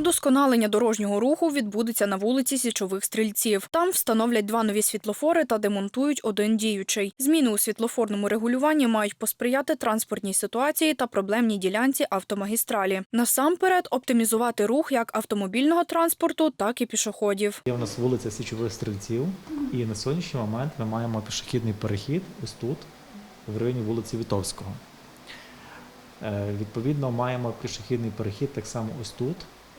Удосконалення дорожнього руху відбудеться на вулиці Січових стрільців. Там встановлять два нові світлофори та демонтують один діючий. Зміни у світлофорному регулюванні мають посприяти транспортній ситуації та проблемній ділянці автомагістралі. Насамперед оптимізувати рух як автомобільного транспорту, так і пішоходів. Є в нас вулиця Січових Стрільців, і на сьогоднішній момент ми маємо пішохідний перехід ось тут, в районі вулиці Вітовського. Е, Відповідно, маємо пішохідний перехід так само ось тут.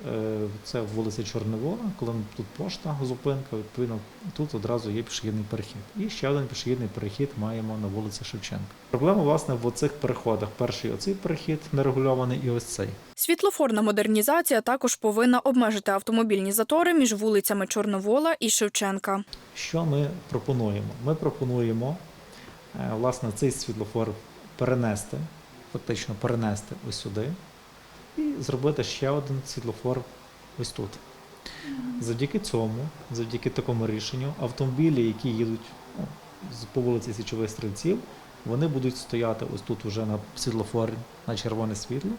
Е, Це вулиця Чорновола, коли тут пошта, зупинка, відповідно, тут одразу є пішохідний перехід. І ще один пішохідний перехід маємо на вулиці Шевченка. Проблема, власне, в оцих переходах. Перший оцей перехід нерегульований і ось цей. Світлофорна модернізація також повинна обмежити автомобільні затори між вулицями Чорновола і Шевченка. Що ми пропонуємо? Ми пропонуємо е, власне цей світлофор перенести, фактично перенести ось сюди, і зробити ще один світлофор ось тут. Завдяки цьому, завдяки такому рішенню, автомобілі, які їдуть ну, по вулиці Січових Стрільців, вони будуть стояти ось тут вже на світлофорі на червоне світло.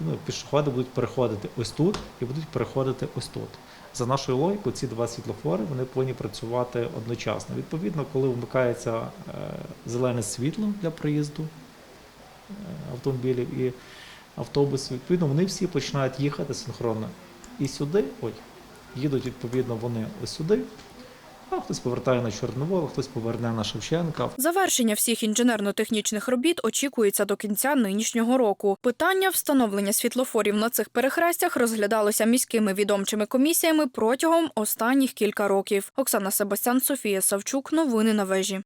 Ну, пішоходи будуть переходити ось тут і будуть переходити ось тут. За нашою логікою, ці два світлофори вони повинні працювати одночасно. Відповідно, коли вмикається е, зелене світло для проїзду е, автомобілів і автобусів, відповідно, вони всі починають їхати синхронно. І сюди, ой, їдуть відповідно вони ось сюди, а хтось повертає на Чорновол, хтось поверне на Шевченка, Завершення всіх інженерно-технічних робіт очікується до кінця нинішнього року. Питання встановлення світлофорів на цих перехрестях розглядалося міськими відомчими комісіями протягом останніх кілька років. Оксана Себастян, Софія Савчук. Новини на вежі.